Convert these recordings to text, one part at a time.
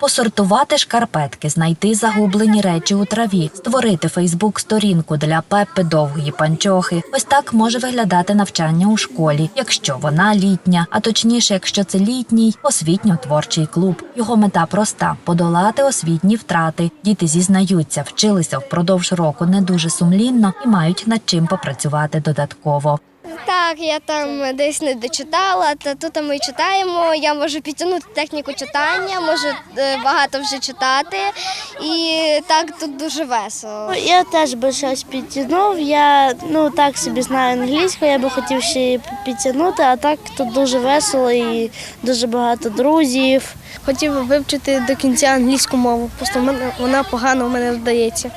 Посортувати шкарпетки, знайти загублені речі у траві, створити Фейсбук-сторінку для Пепи довгої панчохи. Ось так може виглядати навчання у школі, якщо вона літня, а точніше, якщо це літній освітньо-творчий клуб. Його мета проста подолати освітні втрати. Діти зізнаються, вчилися впродовж року не дуже сумлінно і мають над чим попрацювати додатково. Так, я там десь не дочитала, та тут ми читаємо. Я можу підтягнути техніку читання, можу е, багато вже читати, і так тут дуже весело. Ну, Я теж би щось підтягнув. Я ну так собі знаю англійську, я би хотів ще її підтягнути, а так тут дуже весело і дуже багато друзів. Хотів би вивчити до кінця англійську мову, просто мене вона погано в мене вдається.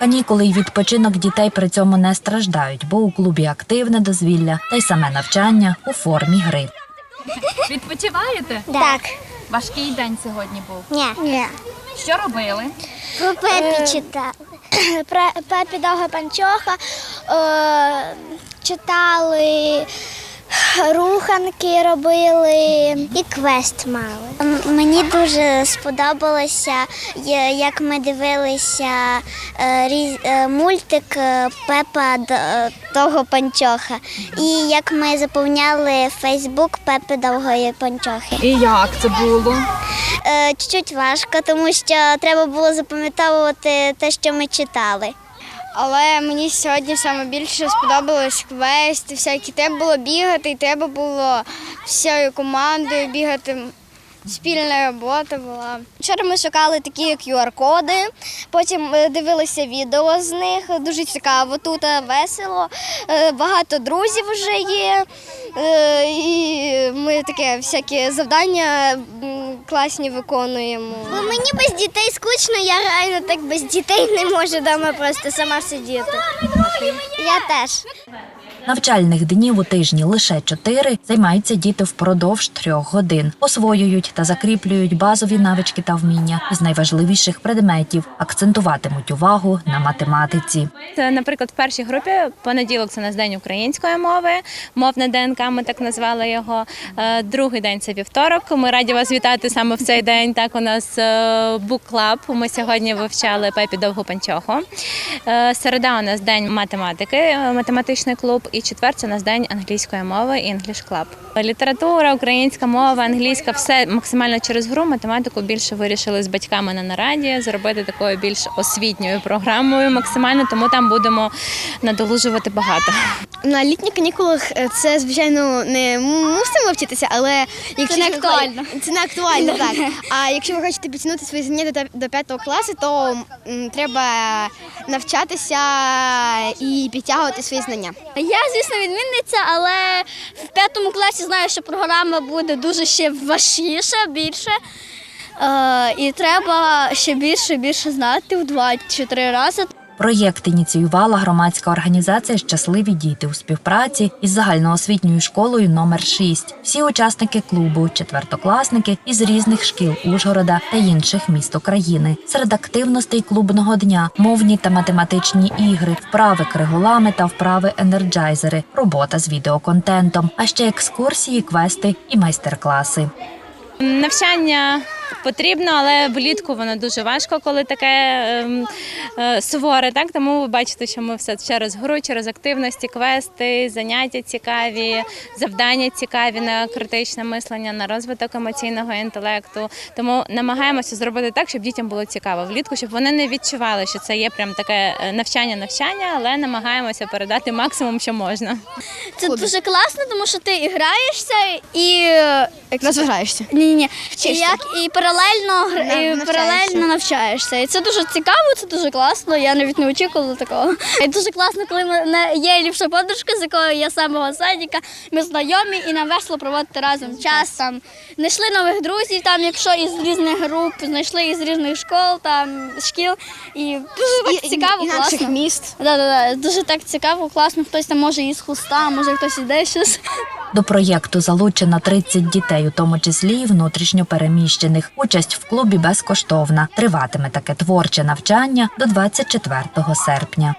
Канікули й відпочинок дітей при цьому не страждають, бо у клубі активне дозвілля та й саме навчання у формі гри. Відпочиваєте? Так. Важкий день сьогодні був. Ні. Ні. Що робили? Про Пепі читали. Про Пепі довга панчоха е, читали, руханки робили і квест мали. Мені дуже сподобалося, як ми дивилися е, е, мультик е, Пепа того панчоха. І як ми заповняли Фейсбук Пепи довгої панчохи. І як це було? Чуть-чуть важко, тому що треба було запам'ятовувати те, що ми читали. Але мені сьогодні саме більше сподобалось квест, всякі треба було бігати, і треба було всією командою бігати. Спільна робота була. Вчора ми шукали такі QR-коди, потім е, дивилися відео з них. Дуже цікаво тут е, весело. Е, Багато друзів вже є. І ми таке всякі завдання класні виконуємо. Бо мені без дітей скучно, я реально так без дітей не можу вдома просто сама сидіти. Я теж. Навчальних днів у тижні лише чотири займаються діти впродовж трьох годин, освоюють та закріплюють базові навички та вміння із найважливіших предметів, акцентуватимуть увагу на математиці. Це, Наприклад, в першій групі понеділок це у нас день української мови, мовне ДНК, ми так назвали його. Е, Другий день це вівторок. Ми раді вас вітати саме в цей день. Так, у нас бук клаб. Ми сьогодні вивчали Пепі Довгу Панчоху. Е, Середа у нас день математики, е, математичний клуб. І четвер це у нас день англійської мови English Club. Література, українська мова, англійська все максимально через гру. Математику більше вирішили з батьками на нараді зробити такою більш освітньою програмою максимально, тому там будемо надолужувати багато. На літніх канікулах е, це, звичайно, не мусимо вчитися, але якщо не актуально. Це не актуально, так. А якщо ви хочете підтягнути свої заняття до, п'ятого класу, то треба навчатися і підтягувати свої знання. Я, звісно, відмінниця, але в п'ятому класі знаю, що програма буде дуже ще важчіша, більше. Е, і треба ще більше більше знати в два чи три рази. Проєкт ініціювала громадська організація Щасливі діти у співпраці із загальноосвітньою школою номер 6 Всі учасники клубу, четвертокласники із різних шкіл Ужгорода та інших міст України. Серед активностей клубного дня мовні та математичні ігри, вправи криголами та вправи енерджайзери, робота з відеоконтентом, а ще екскурсії, квести і майстер-класи. Навчання потрібно, але влітку воно дуже важко, коли таке ем, е, суворе. Так тому ви бачите, що ми все через гру, через активності, квести, заняття цікаві, завдання цікаві на критичне мислення, на розвиток емоційного інтелекту. Тому намагаємося зробити так, щоб дітям було цікаво влітку, щоб вони не відчували, що це є прям таке е, навчання-навчання, але намагаємося передати максимум, що можна. Це дуже класно, тому що ти і граєшся і Розважаєшся. ні, ні, Вчишся. як і паралельно гр- і паралельно навчаєшся. І це дуже цікаво, це дуже класно. Я навіть не очікувала такого. І дуже класно, коли мене є ліпша подружка, з якою я з самого садика. Ми знайомі і нам весело проводити разом час. Там знайшли нових друзів, там, якщо із різних груп, знайшли із різних школ, там шкіл. І дуже так цікаво, класно. міст. Да, да, да. Дуже так цікаво, класно. Хтось там може із хуста, може хтось іде щось. До проєкту залучено 30 дітей, у тому числі і внутрішньо переміщених. Участь в клубі безкоштовна. Триватиме таке творче навчання до 24 серпня.